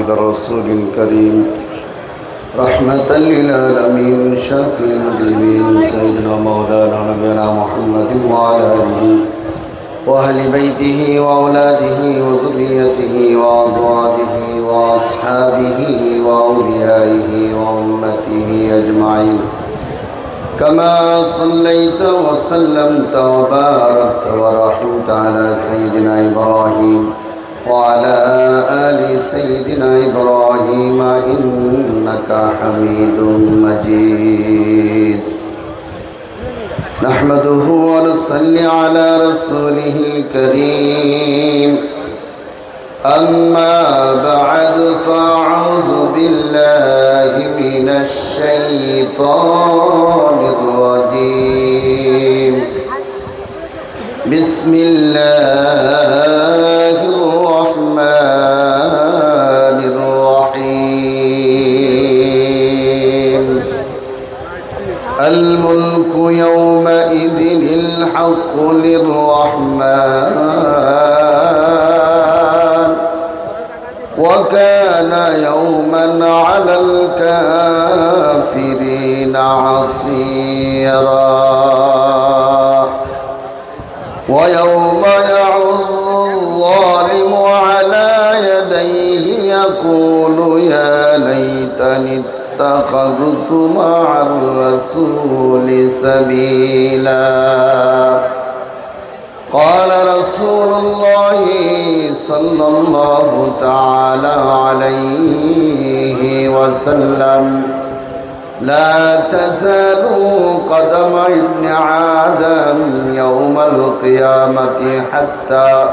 عبدك الرسول الكريم. رحمة للعالمين شافي المجرمين سيدنا مولانا نبينا محمد وعلى آله وأهل بيته وأولاده وذريته وأزواجه وأصحابه وأوليائه وأمته أجمعين. كما صليت وسلمت وباركت ورحمت على سيدنا إبراهيم. وعلى آل سيدنا إبراهيم إنك حميد مجيد. نحمده ونصلي على رسوله الكريم. أما بعد فأعوذ بالله من الشيطان الرجيم. بسم الله وكان يوما على الكافرين عصيرا ويوم يعض الظالم على يديه يقول يا ليتني اتخذت مع الرسول سبيلا. قال رسول الله صلى الله تعالى عليه وسلم. لا تزال قدم ابن آدم يوم القيامة حتى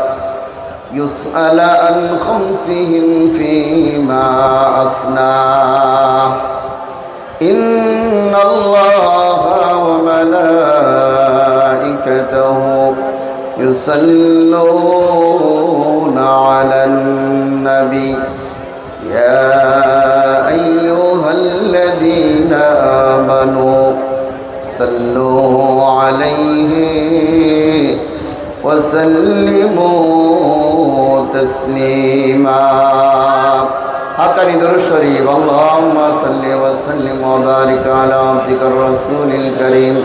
يسأل عن خمسهم فيما أفناه إن الله وملائكته يصلون على النبي يا أيها الذين آمنوا صلوا عليه وسلموا تسليما حقا ندر الشريف اللهم صل وسلم وبارك على عبدك الرسول الكريم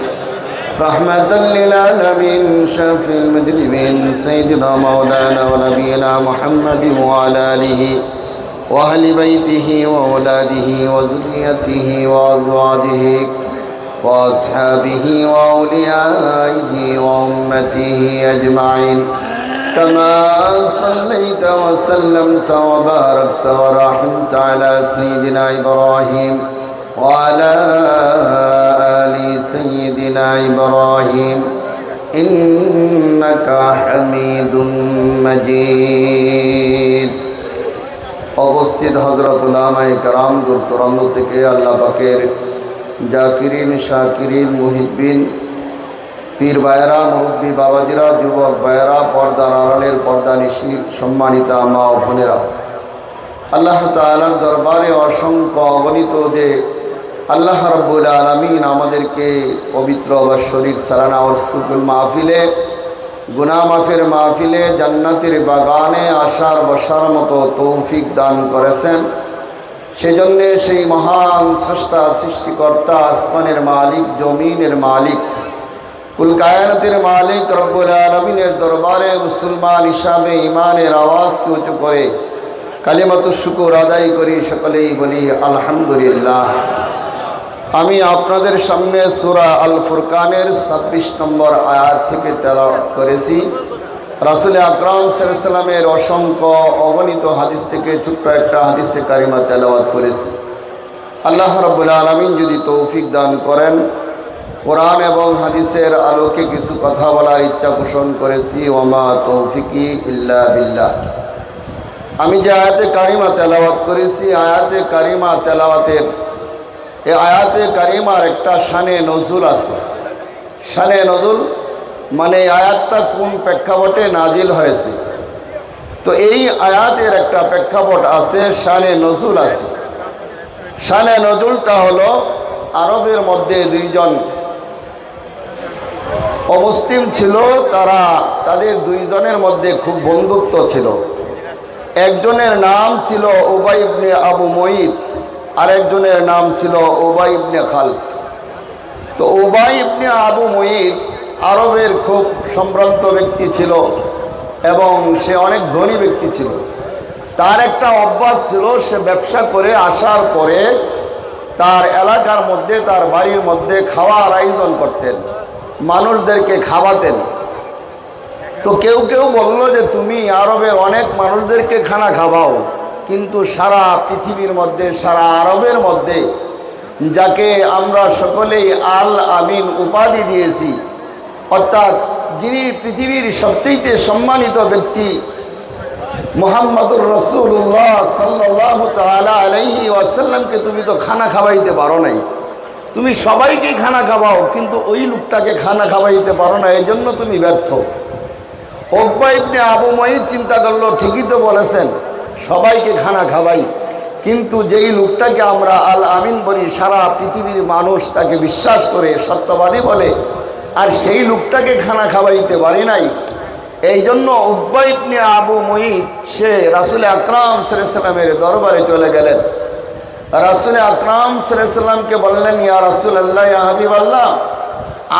رحمة للعالمين شافي المجرمين سيدنا مولانا ونبينا محمد وعلى آله وأهل بيته وأولاده وذريته وأزواجه وأصحابه وأوليائه وأمته أجمعين. كما صليت وسلمت وباركت ورحمت على سيدنا إبراهيم وعلى آل سيدنا إبراهيم إنك حميد مجيد অবস্থিত হজরতুল আমায় কারাম দূর তুরন্দ থেকে আল্লাহ পাকের জাকিরিন শাকিরিন মুহিবিন পীর বায়রা মুরব্বী বাবাজিরা যুবক বায়রা পর্দার আড়ালের পর্দা নিশি সম্মানিতা মা ও বোনেরা আল্লাহ তালার দরবারে অসংখ্য অগণিত যে আল্লাহ রব্বুল আলমিন আমাদেরকে পবিত্র বাৎসরিক সালানা ও সুকুল মাহফিলে গুনা মাফের মাহফিলে, জান্নাতের বাগানে আসার বসার মতো তৌফিক দান করেছেন। সেজন্যে সেই মহান স্রষ্টা, সৃষ্টিকর্তা, আসমানের মালিক, জমিনের মালিক কুলকায়নতের মালিক রব্বুল আলমিনের দরবারে মুসলমান হিসাবে ইমানের আওয়াজকে উঁচু করে কালিমাত শুকুর আদায় করি সকলেই বলি আলহামদুলিল্লাহ। আমি আপনাদের সামনে সুরা আল ফুরকানের ছাব্বিশ নম্বর আয়াত থেকে তেলা করেছি। রাসুল আকরাম সালামের অসংখ্য অগণিত হাদিস থেকে ছোট্ট একটা হাদিসে কারিমা তেলাওয়াত করেছি। আল্লাহ রব্বুল আলমিন যদি তৌফিক দান করেন, কোরআন এবং হাদিসের আলোকে কিছু কথা বলার ইচ্ছা পোষণ করেছি। ওমা তৌফিকি ইল্লা বিল্লাহ। আমি যে আয়াতে কারিমা তেলাওয়াত করেছি, আয়াতে কারিমা তেলাওয়াতের এই আয়াতে কারিমার একটা শানে নজুল আছে। শানে নজুল মানে এই আয়াতটা কোন প্রেক্ষাপটে নাজিল হয়েছে? তো এই আয়াতের একটা প্রেক্ষাপট আছে, শানে নজুল আছে। শানে নজুলটা হলো আরবের মধ্যে দুইজন অমুসলিম ছিল, তারা তাদের দুইজনের মধ্যে খুব বন্ধুত্ব ছিল। একজনের নাম ছিল ওবাই ইবনে আবু মঈদ আর একজনের নাম ছিল ওবাই ইবনে খালফ। তো ওবাই ইবনে আবু মঈদ আরবের খুব সম্ভ্রান্ত ব্যক্তি ছিল এবং সে অনেক ধনী ব্যক্তি ছিল। তার একটা অভ্যাস ছিল, সে ব্যবসা করে আসার পরে তার এলাকার মধ্যে, তার বাড়ির মধ্যে খাওয়ার আয়োজন করতেন, মানুষদেরকে খাওয়াতেন। তো কেউ কেউ বলল যে, তুমি আরবের অনেক মানুষদেরকে খানা খাওয়াও। কিন্তু সারা পৃথিবীর মধ্যে, সারা আরবের মধ্যে, যাকে আমরা সকলেই আল আমিন উপাধি দিয়েছি, অর্থাৎ যিনি পৃথিবীর সবচেয়ে সম্মানিত ব্যক্তি, মোহাম্মদুর রসুল্লাহ সাল্লাহ তালা আলাইহি ওয়াসাল্লামকে তুমি তো খানা খাওয়াইতে পারো নাই। তুমি সবাইকে খানা খাওয়াও, কিন্তু ওই লোকটাকে খানা খাওয়াইতে পারো না এই জন্য তুমি ব্যর্থ। ওকবা ইবনে আবু চিন্তা করল, ঠিকই তো বলেছেন সবাইকে খানা খাওয়াই। কিন্তু যেই লোকটাকে আমরা আল আমিন বলি, সারা পৃথিবীর মানুষ তাকে বিশ্বাস করে, সত্যবাদী বলে, আর সেই লোকটাকে খানা খাওয়াইতে পারি নাই। এই জন্য উকবা ইবনে আবু মহিদ সে রাসুল আকরাম সালামের দরবারে চলে গেলেন। রাসুল আকরাম সালামকে বললেন, ইয়া রাসুল আল্লাহ হাবিব আল্লাহ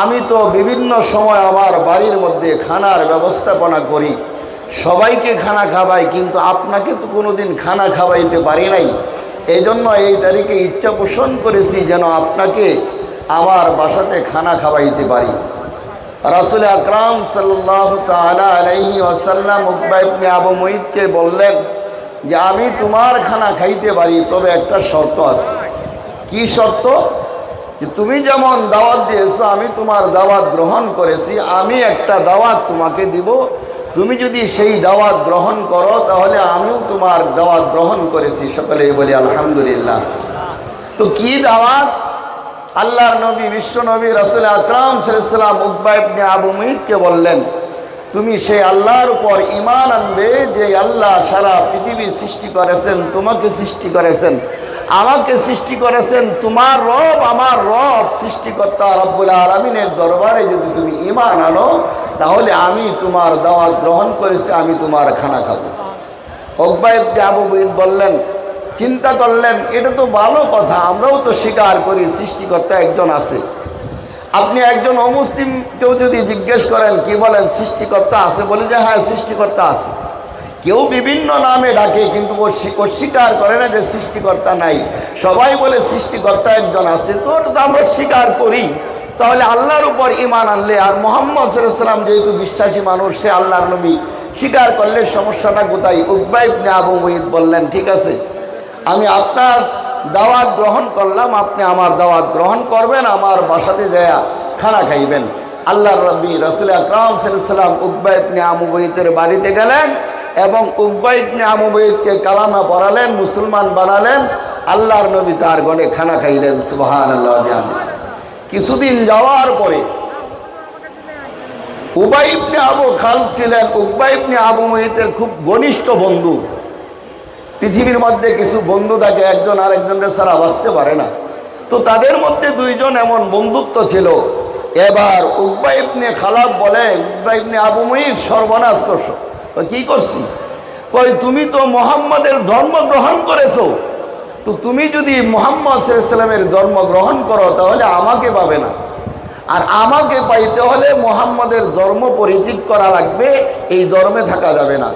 আমি তো বিভিন্ন সময় আমার বাড়ির মধ্যে খানার ব্যবস্থাপনা করি। সবাইকে খানা খাওয়াই কিন্তু আপনাকে তো কোনোদিন খানা খাওয়াইতে পারি নাই। এই জন্য এই তারিখে ইচ্ছা পোষণ করেছি যেন আপনাকে আমার বাসাতে খানা খাওয়াইতে পারি। রাসুল আকরাম সাল্লাহ তালা আলাইহি ওয়াসাল্লাম উকবাইবনে আবু মঈদকে বললেন যে, আমি তোমার খানা খাইতে পারি, তবে একটা শর্ত আছে। কি শর্ত? যে, তুমি যেমন দাওয়াত দিয়েছ, আমি তোমার দাওয়াত গ্রহণ করেছি, আমি একটা দাওয়াত তোমাকে দিব। তুমি যদি সেই দাওয়াত গ্রহণ করো, তাহলে আমিও তোমার দাওয়াত গ্রহণ করেছি। সকলে বলি আলহামদুলিল্লাহ। তো কি দাওয়াত? আল্লাহর নবী, বিশ্ব নবী, রসুল আকরাম সাল্লাম উকবাইবনে আবু মুহিদকে বললেন, তুমি সেই আল্লাহর উপর ইমান আনবে যে আল্লাহ সারা পৃথিবী সৃষ্টি করেছেন, তোমাকে সৃষ্টি করেছেন। আমাকে সৃষ্টি করেছেন, তোমার রব, আমার রব, সৃষ্টিকর্তা রব্বুল আলমিনের দরবারে যদি তুমি ইমান আনো তাহলে আমি তোমার দাওয়াত গ্রহণ করেছি, আমি তোমার খানা খাব। অকবাইবকে আবু বইদ বললেন, চিন্তা করলেন, এটা তো ভালো কথা, আমরাও তো স্বীকার করি, সৃষ্টিকর্তা একজন আছে। আপনি একজন অমুসলিম কেউ যদি জিজ্ঞেস করেন, কি বলেন, সৃষ্টিকর্তা আছে বলে যে হ্যাঁ সৃষ্টিকর্তা আছে। কেউ বিভিন্ন নামে ডাকে, কিন্তু ও অস্বীকার করে না যে সৃষ্টিকর্তা নাই। সবাই বলে, সৃষ্টিকর্তা একজন আছে, তো ওটা তো আমরা স্বীকার করি। তাহলে আল্লাহর উপর ইমান আনলে আর মোহাম্মদ সাল্লাম যেহেতু বিশ্বাসী মানুষ, সে আল্লাহর নবী, স্বীকার করলে সমস্যাটা কোথায়? উকবাইবনে আবু মহিদ বললেন, ঠিক আছে? আমি আপনার দাওয়াত গ্রহণ করলাম, আপনি আমার দাওয়াত গ্রহণ করবেন, আমার বাসাতে যায়া খানা খাইবেন। আল্লাহ রবি রসুল আকরাম সাল্লাম উকবাইবনে আমুবইতের বাড়িতে গেলেন এবং উকবাইবনে আমুবইদকে কালামা পড়ালেন, মুসলমান বানালেন, আল্লাহর নবী তার গণে খানা খাইলেন সুবাহান আল্লাহ কিছুদিন যাওয়ার পরে উবাইবনে আবু খাল ছিলেন উকবাইবনে আবু মহিতের খুব ঘনিষ্ঠ বন্ধু। পৃথিবীর মধ্যে কিছু বন্ধু থাকে, একজন আরেকজনের ছাড়া বাঁচতে পারে না। তো তাদের মধ্যে দুইজন এমন বন্ধুত্ব ছিল। এবার উকবাইবনে খালাব বলে উকবাইবনে আবু মহির সর্বনাশ করছ। কি করছি? কই তুমি তো মোহাম্মদের ধর্ম গ্রহণ করেছ। তো তুমি যদি মোহাম্মদ সাল্লামের ধর্ম গ্রহণ করো, তাহলে আমাকে পাবে না। আর আমাকে পাইতে হলে মোহাম্মদের ধর্ম পরিত্যাগ করা লাগবে, এই ধর্মে থাকা যাবে না।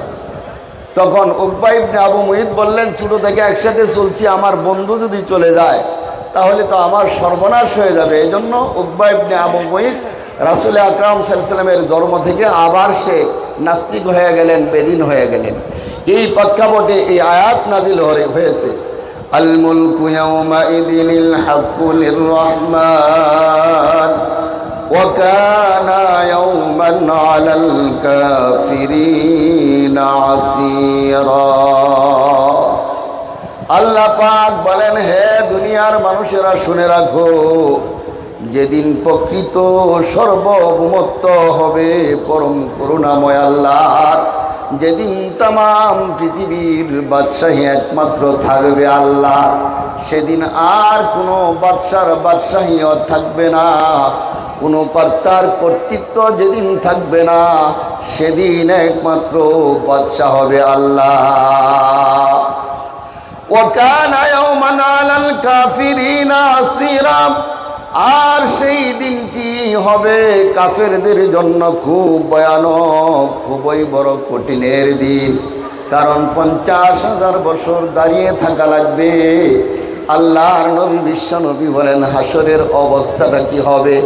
তখন উকবাইবনে আবু মুহিদ বললেন, ছোটো থেকে একসাথে চলছি, আমার বন্ধু যদি চলে যায়, তাহলে তো আমার সর্বনাশ হয়ে যাবে। এই জন্য উকবাইবনে আবু মুহিদ রাসুল আকরাম সাল্লামের ধর্ম থেকে আবার সে নাস্তিক হয়ে গেলেন, বেদিন হয়ে গেলেন। এই প্রেক্ষাপটে এই আয়াত নাজিল হয়েছে। আল মুলকু ইয়াউমাইদিন আল হাক্কু লিররহমান وكان يوما على الكافرين عسيرا আল্লাহ পাক বলেন হে দুনিয়ার মানুষেরা শুনে রাখো যেদিন প্রকৃত সর্বভৌমত্ব হবে পরম করুণাময় আল্লাহ যেদিন তাম পৃথিবীর বাদশাহী একমাত্র থাকবে আল্লাহ সেদিন আর কোনো বাদশার বাদশাহীও থাকবে না কোনো কর্তার কর্তৃত্ব যেদিন থাকবে না সেদিন একমাত্র বাদশাহ হবে আল্লাহ وكان يوما على الكافرين عسيرا আর সেই দিনটি হবে? কাফেরদের জন্য খুব ভয়ানক, খুবই বড় কঠিনের দিন। কারণ পঞ্চাশ হাজার বছর দাঁড়িয়ে থাকা লাগবে। আল্লাহর নবী, বিশ্ব নবী বলেন, হাসরের অবস্থাটা কি হবে?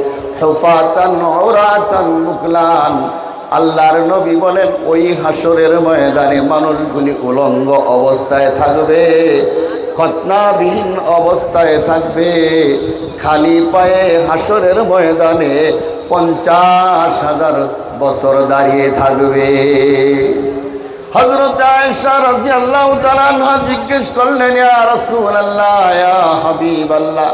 মুকলান আল্লাহর নবী বলেন, ওই হাসরের ময়দানে মানুষগুলি উলঙ্গ অবস্থায় থাকবে। খতনাবিহীন অবস্থায় থাকবে। খালি পায়ে হাসরের ময়দানে পঞ্চাশ হাজার বছর দাঁড়িয়ে থাকবে। হজরত আয়েশা রাদিয়াল্লাহু তাআলা আনহা জিজ্ঞেস করলেন, ইয়া রাসূলুল্লাহ, ইয়া হাবিবাল্লাহ,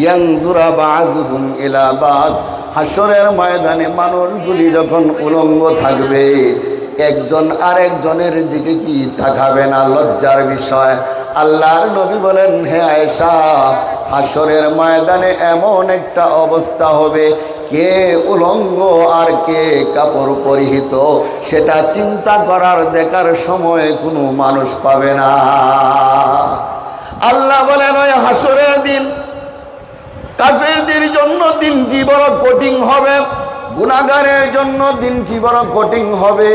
ইয়ানজুরা বাযুহুম ইলা বায হাসরের ময়দানে মানুষগুলি যখন উলঙ্গ থাকবে, একজন আরেকজনের দিকে কি তাকাবে না? লজ্জার বিষয়। আল্লাহর নবী বলেন, হে আয়েশা হাসরের ময়দানে এমন একটা অবস্থা হবে। কে উলঙ্গ আর কে কাপড় পরিহিত, সেটা চিন্তা করার দেখার সময় কোনো মানুষ পাবে না। আল্লাহ বলেন, ওই হাসরের দিন কাফেরদের জন্য দিনটি বড় কঠিন হবে? গুণাগারের জন্য দিনটি বড় কঠিন হবে?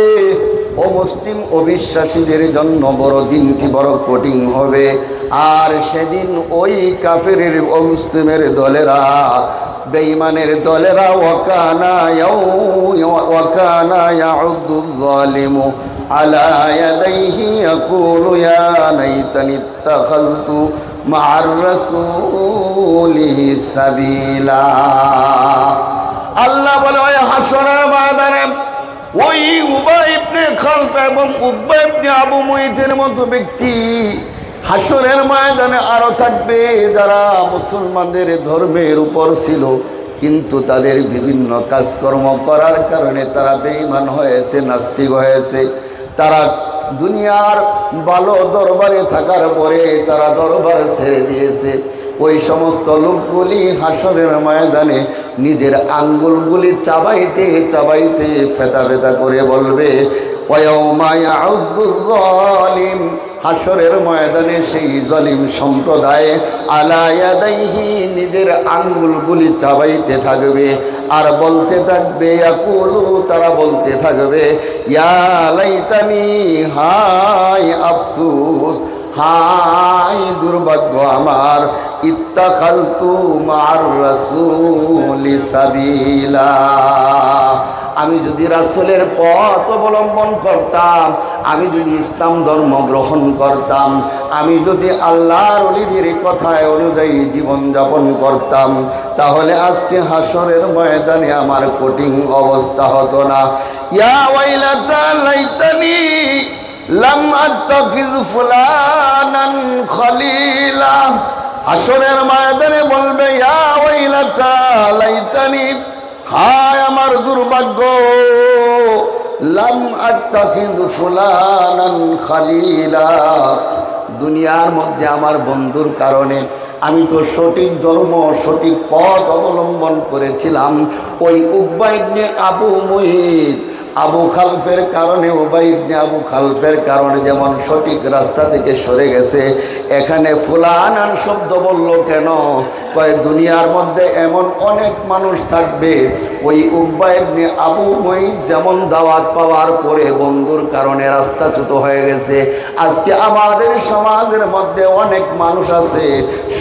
ও মুসলিম অবিশ্বাসীদের জন্য বড় দিনটি বড় কঠিন হবে। আর সেদিন ওই কাফের ও মুসলিমের দলেরা, বেঈমানের দলেরা, ওয়াকানা ওয়াকানা আল্লাহ বলে, ওই হাসরের এবং উবাই ইবনে আবু মুইতের মতো ব্যক্তি হাসরের ময়দানে আরও থাকবে যারা মুসলমানদের ধর্মের উপর ছিল, কিন্তু তাদের বিভিন্ন কাজকর্ম করার কারণে তারা বেঈমান হয়েছে, নাস্তিক হয়েছে। তারা দুনিয়ার ভালো দরবারে থাকার পরে তারা দরবার ছেড়ে দিয়েছে। ওই সমস্ত লোকগুলি হাসরের ময়দানে নিজের আঙ্গুলগুলি চাবাইতে চাবাইতে ফেতা ফেতা করে বলবে জালিম হাসরের ময়দানে সেই জলিম সম্প্রদায় আলায়াদাইহি নিজের আঙ্গুলগুলি চাবাইতে থাকবে আর বলতে থাকবে আকুলু তারা বলতে থাকবে, ইয়া লাইতানি হাই আফসুস হাই দুর্ভাগ্য আমার। ইত্তাখালতু মার রাসূলি সাবিলা। আমি যদি রাসুলের পথ অবলম্বন করতাম, আমি যদি ইসলাম ধর্ম গ্রহণ করতাম, আমি যদি আল্লাহর অলিদের কথায় অনুযায়ী জীবন যাপন করতাম, তাহলে আজকে হাসরের ময়দানে আমার কঠিন অবস্থা হতো না। ইয়া ওয়াইলাতা লাইতানি হাসরের ময়দানে বলবে হায় আমার দুর্ভাগ্য। লাম আত্তাখিজ ফুলানান খলিলা। দুনিয়ার মধ্যে আমার বন্ধুর কারণে আমি তো সঠিক ধর্ম, সঠিক পথ অবলম্বন করেছিলাম। ওই উব্বাইবনে আবু মুহিত আবু খালফের কারণে ওবাইবনে আবু খালফের কারণে যেমন সঠিক রাস্তা থেকে সরে গেছে, এখানে ফুলানান শব্দ বলল কেন? কয়, দুনিয়ার মধ্যে এমন অনেক মানুষ থাকবে, ওই উব্বাইবনে আবু মহিদ যেমন দাওয়াত পাওয়ার পরে বন্ধুর কারণে রাস্তাচ্যুত হয়ে গেছে। আজকে আমাদের সমাজের মধ্যে অনেক মানুষ আছে,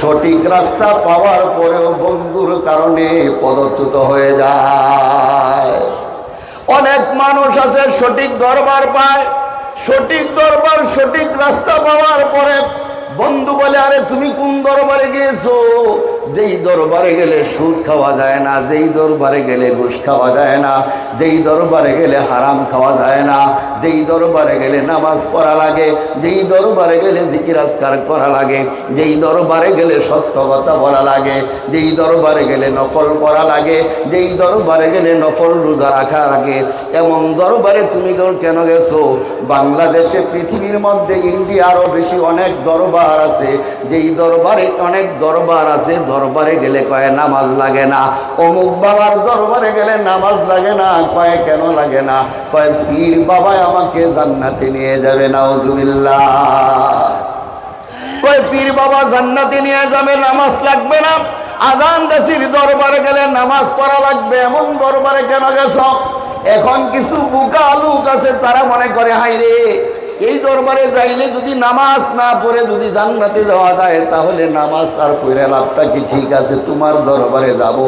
সঠিক রাস্তা পাওয়ার পরেও বন্ধুর কারণে পদচ্যুত হয়ে যায়। অনেক মানুষ আছে, সঠিক দরবার পায়। সঠিক দরবার, সঠিক রাস্তা পাওয়ার পরে বন্ধু বলে, আরে তুমি কোন দরবারে গিয়েছো? যেই দরবারে গেলে সুদ খাওয়া যায় না, যেই দরবারে গেলে ঘুষ খাওয়া যায় না, যেই দরবারে গেলে হারাম খাওয়া যায় না, যেই দরবারে গেলে নামাজ পড়া লাগে, যেই দরবারে গেলে জিকিরাজকার করা লাগে, যেই দরবারে গেলে সত্য কথা বলা লাগে, যেই দরবারে গেলে নফল পড়া লাগে, যেই দরবারে গেলে নফল রোজা রাখা লাগে, এমন দরবারে তুমি কেন গেছো? বাংলাদেশে, পৃথিবীর মধ্যে, ইন্ডিয়ারও বেশি অনেক দরবার আছে, যেই দরবারে অনেক দরবার আছে দরবারে গেলে কয়, নামাজ লাগে না। অমুক বাবার দরবারে গেলে নামাজ লাগে না, কয়, কেন লাগে না? কয়, পীর বাবাই আমাকে জান্নাতে নিয়ে যাবে, নাউজুবিল্লাহ। কয়, পীর বাবা জান্নাতে নিয়ে যাবে, নামাজ লাগবে না। আজান গাছির দরবারে গেলে নামাজ পড়া লাগবে, এমন দরবারে কেন গেছ? এখন কিছু বুকা লোক আছে, তারা মনে করে হাই রে এই দরবারে যাইলে যদি নামাজ না পড়ে, যদি জান্নাতে যাওয়া যায়, তাহলে নামাজ আর পড়ে লাভটা কি? ঠিক আছে, তোমার দরবারে যাব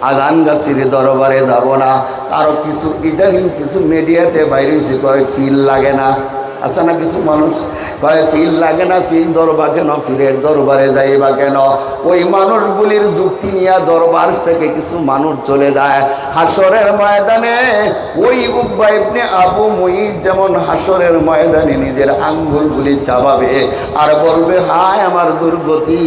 আজান গাছির দরবারে যাব না। কারও কিছু ইদানিং কিছু মিডিয়াতে বাইরে কয় ফিল লাগে না। আছে না কিছু মানুষ কয়, ফিল লাগে না, ফিল দরবার কেন? ফিরের দরবারে যাইবা কেন? ওই মানুষগুলির যুক্তি নিয়ে দরবার থেকে কিছু মানুষ চলে যায়। হাসরের ময়দানে ওই উব্বা আবু মুঈদ যেমন হাসরের ময়দানে নিজের আঙ্গুলগুলি চাবাবে আর বলবে, হায় আমার দুর্গতি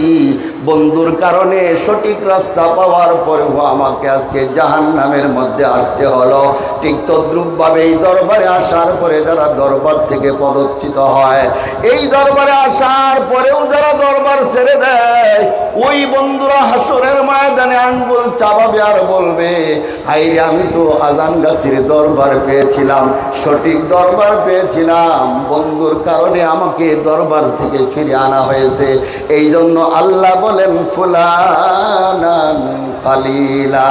বন্ধুর কারণে সঠিক রাস্তা পাওয়ার পরেও আমাকে আজকে জাহান নামের মধ্যে আসতে হলো। ঠিক তদ্রুপভাবে এই দরবারে আসার পরে যারা দরবার থেকে পদচ্যুত হয়, এই দরবারে আসার পরেও যারা দরবার ছেড়ে দেয়, ওই বন্ধুরা হাসরের ময়দানে আঙ্গুল চাবাবে আর বলবে হাইরে আমি তো আজান গাছির দরবার পেয়েছিলাম, সঠিক দরবার পেয়েছিলাম। বন্ধুর কারণে আমাকে দরবার থেকে ফিরে আনা হয়েছে। এই জন্য আল্লাহ বলেন ফুলানান খালিলা।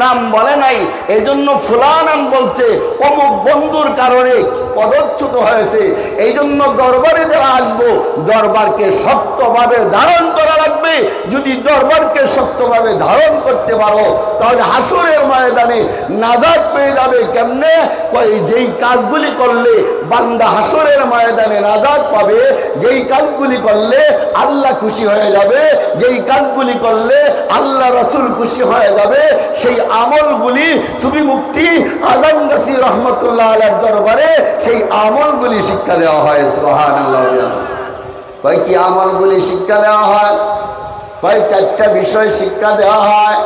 নাম বলে নাই এই জন্য ফুলানান বলছে, অমুক বন্ধুর কারণে পদচ্যুত হয়েছে এই জন্য দরবারে যারা আসব, দরবারকে শক্তভাবে ধারণ যদি দরবারকে শক্তভাবে ধারণ করতে পারো, তাহলে হাসুরের ময়দানে নাজাদ পেয়ে যাবে কেমনে? যেই কাজগুলি করলে বান্দা হাসুরের ময়দানে নাজাদ পাবে, যেই কাজগুলি করলে আল্লাহ খুশি হয়ে যাবে, যেই কাজগুলি করলে আল্লাহ রসুল খুশি হয়ে যাবে, সেই আমলগুলি সুবি মুক্তি আজম গাছি রহমতুল্লাহ আলার দরবারে সেই আমলগুলি শিক্ষা দেওয়া হয় সোহান আল্লাহ কয় আমলগুলি শিক্ষা দেওয়া হয়? কয় চারটা বিষয় শিক্ষা দেওয়া হয়?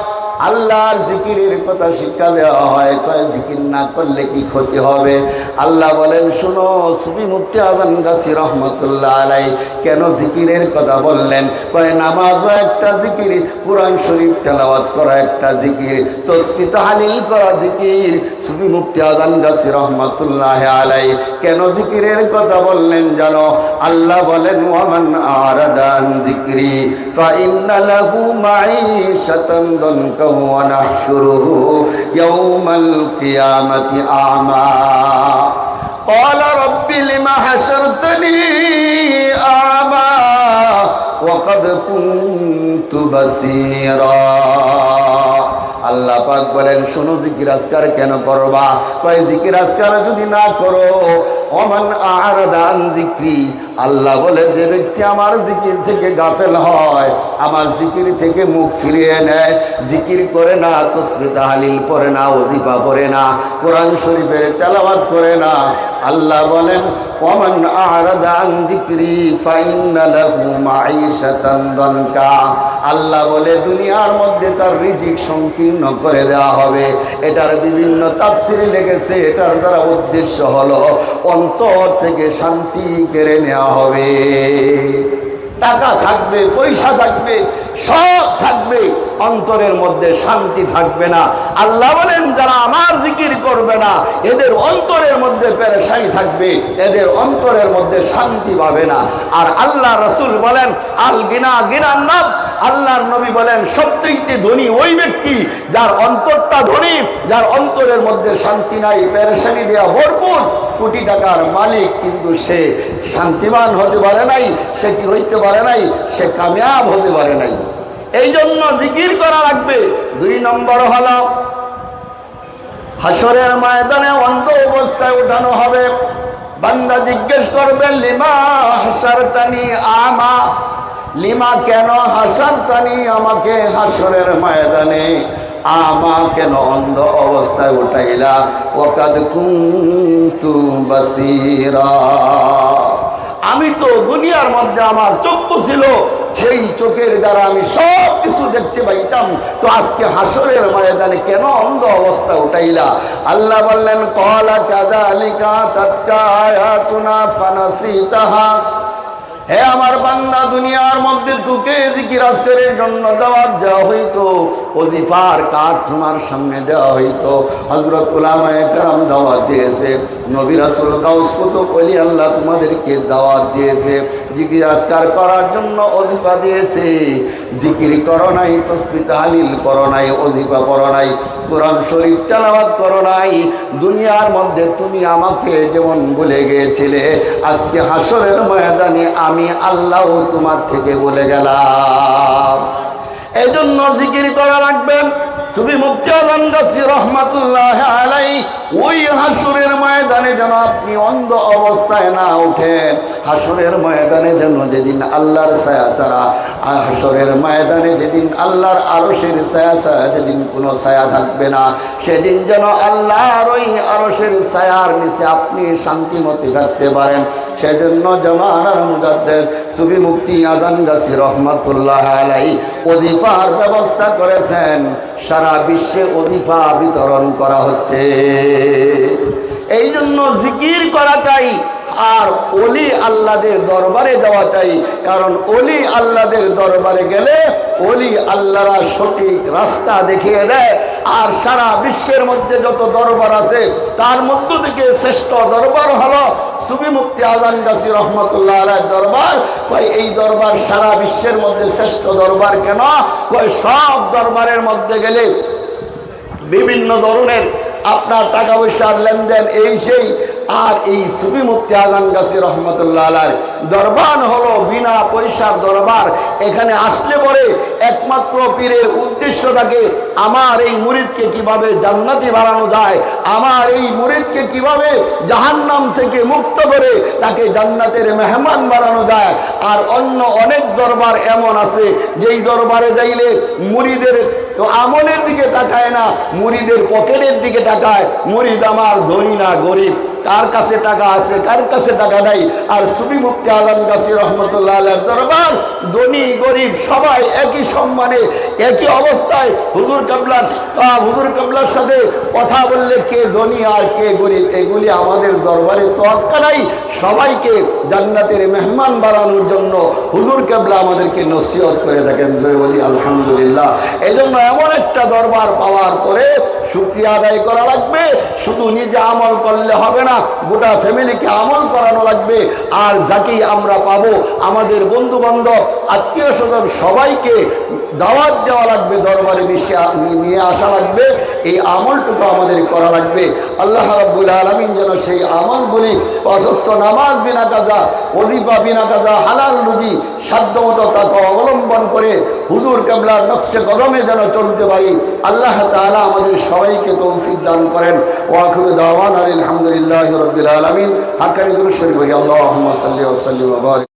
আল্লাহর জিকিরের কথা শিক্ষা দেওয়া হয়, কয় জিকির না করলে কি ক্ষতি হবে? আল্লাহ বলেন, শুনো সুবি মুক্তি আজান গাছি রহমতুল্লাহ আলাই কেন জিকিরের কথা বললেন? কয়, নামাজও একটা জিকির, কোরআন শরীফ, তেলাওয়াত করা একটা জিকির তসবি তাহালিল করা জিকির। সুবি মুক্তি আজান গাছি রহমতুল্লাহ আলাই কেন জিকিরের কথা বললেন জানো? আল্লাহ বলেন, ওয়ামান আরাদান জিকরি ফা ইন্না লাহু মাঈশাতান দনকা ونحشره يوم القيامة أعمى. قال رب لم حشرتني أعمى وقد كنت بصيرا. আল্লাহ পাক বলেন, শোনো জিকির আজকার কেন করবা? কয়, জিকির আজকার যদি না করো, অমান আরাদান জিক্রি আল্লাহ বলে, যে ব্যক্তি আমার জিকির থেকে গাফেল হয়, আমার জিকির থেকে মুখ ফিরিয়ে নেয়, জিকির করে না তসরিতা হালিল পড়ে না, ওজিফা পড়ে না, কোরআন শরীফের তেলাবাদ করে না। আল্লাহ বলেন ওমান আরাদান জিক্রি ফাইন্না লাহু মাঈশাতান দনকা। আল্লাহ বলে, দুনিয়ার মধ্যে তার রিজিক সংকীর্ণ করে দেওয়া হবে। এটার বিভিন্ন তাপসিরি লেগেছে এটার দ্বারা উদ্দেশ্য হলো অন্তর থেকে শান্তি কেড়ে নেওয়া হবে। টাকা থাকবে, পয়সা থাকবে, সব থাকবে। অন্তরের মধ্যে শান্তি থাকবে না। আল্লাহ বলেন, যারা আমার জিকির করবে না, এদের অন্তরের মধ্যে পেরেশানি থাকবে, এদের অন্তরের মধ্যে শান্তি পাবে না। আর আল্লাহ রসুল বলেন, আল গিনা গিনার নাম আল্লাহর নবী বলেন সবচেয়ে ধনী ওই ব্যক্তি যার অন্তরটা ধনী, যার অন্তরের মধ্যে শান্তি নাই, পেরেশানি দেওয়া ভরপুর, কোটি টাকার মালিক কিন্তু সে শান্তিবান হতে পারে নাই, সে কি হইতে পারে নাই, সে কামিয়াব হতে পারে নাই। এই জন্য জিকির করা লাগবে। দুই নম্বর হলো হাসরের ময়দানে অন্ধ অবস্থায় উঠানো হবে। বান্দা জিজ্ঞেস করবে, লিমা হাসারতানি আমা? লিমা কেন হাসারতানি আমাকে হাসরের ময়দানে? আমা কেন অন্ধ অবস্থায় উঠাইলা? ওকাদ কুন্তু বাসিরা। আমি তো দুনিয়ার মধ্যে আমার চক্ষু ছিল সেই চোখের দ্বারা আমি সব কিছু দেখতে পাইতাম। তো আজকে হাসরের ময়দানে কেন অন্ধ অবস্থা উঠাইলা? আল্লাহ বললেন, কলা কাদা আলিকা তৎকা আয়াতুনা ফানাসি তাহা হে আমার বান্দা, দুনিয়ার মধ্যে তোকে জিকির আজকের জন্য দাওয়াত দেওয়া হইতো। অজিফার কাঠ তোমার সামনে দেওয়া হইতো। হজরত উলামায়ে কেরাম দাওয়াত দিয়েছে। নবী রাসূল গাউস কুতুব ওলি আল্লাহ তোমাদেরকে দাওয়াত দিয়েছে। জিকির আজকার করার জন্য অজিফা দিয়েছে। জিকির করো নাই তসবি তাহলিল করো নাই অজিফা করো নাই, কোরআন শরীফ তেলাওয়াত করো নাই। দুনিয়ার মধ্যে তুমি আমাকে যেমন বলে গিয়েছিলে, আজকে হাসরের ময়দানে আমি আল্লাহ তোমার থেকে বলে গেলাম। এই জন্য জিকির করা রাখবেন সুবি মুক্তি রহমাতুল্লাহ আলাই ওই হাসুরের ময়দানে যেন আপনি অন্ধ অবস্থায় না ওঠেন। হাসুরের ময়দানে যেন যেদিন আল্লাহর ছায়া ছাড়া, আর হাসরের ময়দানে যেদিন আল্লাহর আরশের ছায়া ছায়া যেদিন কোনো ছায়া থাকবে না, সেদিন যেন আল্লাহর ওই আরশের ছায়ার নিচে আপনি শান্তিমতি থাকতে পারেন। সেজন্য জমানার মুজাদ্দের সুবি মুক্তি আদান গাছি রহমতুল্লাহ আলাই ওজিফার ব্যবস্থা করেছেন। সারা বিশ্বে ওজিফা বিতরণ করা হচ্ছে। এই জন্য জিকির করা চাই আর অলি আল্লাদের দরবারে যাওয়া চাই। কারণ অলি আল্লাদের দরবারে গেলে অলি আল্লাহরা সঠিক রাস্তা দেখিয়ে দেয়। আর সারা বিশ্বের মধ্যে যত দরবার আছে, তার মধ্য থেকে শ্রেষ্ঠ দরবার হলো সুবি মুক্তি আজান গাছি রহমতুল্লাহ আলাহ দরবার। কয়, এই দরবার সারা বিশ্বের মধ্যে শ্রেষ্ঠ দরবার কেন? কয়, সব দরবারের মধ্যে গেলে বিভিন্ন ধরনের আপনার টাকা পয়সার লেনদেন এই সেই, আর এই সুবি মুক্তি আজান গাছি রহমতুল্লাহ দরবার হলো বিনা পয়সার দরবার। এখানে আসলে পরে একমাত্র পীরের উদ্দেশ্য থাকে, আমার এই মুরিদকে কীভাবে জান্নাতি বাড়ানো যায়, আমার এই মুরিদকে কীভাবে জাহান্নাম থেকে মুক্ত করে তাকে জান্নাতের মেহমান বাড়ানো যায়। আর অন্য অনেক দরবার এমন আছে, যেই দরবারে যাইলে মুরিদের তো আমলের দিকে তাকায় না, মুড়িদের পকেটের দিকে তাকায়। মুড়িদ আমার ধনী না গরিব, কার কাছে টাকা আছে, কার কাছে টাকা নাই? আর সুবি মুক্তি আলম গাছি রহমতুল্লাহ দরবার, ধনী, গরিব, সবাই একই সম্মানে, একই অবস্থায় হুজুর কাবলার হুজুর কাবলার সাথে কথা বললে কে ধনী আর কে গরিব, এগুলি আমাদের দরবারে তোয়াক্কা নাই। সবাইকে জান্নাতের মেহমান বানানোর জন্য হুজুর কাবলা আমাদেরকে নসিহত করে থাকেন। জয় বলি, আলহামদুলিল্লাহ। এই জন্য এমন একটা দরবার পাওয়ার পরে শুক্রিয়া আদায় করা লাগবে। শুধু নিজে আমল করলে হবে না, গোটা ফ্যামিলিকে আমল করানো লাগবে। আর যাকেই আমরা পাবো, আমাদের বন্ধু বান্ধব আত্মীয় স্বজন সবাইকে দাওয়াত দেওয়া লাগবে, দরবারে মিশে নিয়ে আসা লাগবে। এই আমলটুকু আমাদের করা লাগবে। আল্লাহ রাব্বুল আলমিন যেন সেই আমলগুলি অসত্য নামাজ বিনা কাজা অজিফা বিনা কাজা, হালাল রুজি, সাধ্যমতো তাকে অবলম্বন করে হুজুর কেবলার নকশে কদমে যেন চলতে পারি। আল্লাহ তাআলা আমাদের সবাইকে তৌফিক দান করেন। ওয়াকুর দাওয়ান আলহামদুলিল্লাহ রবিল আলমিন। হাকানি দুরুশ্বরী আল্লাহ সাল্লি ওসাল্লিম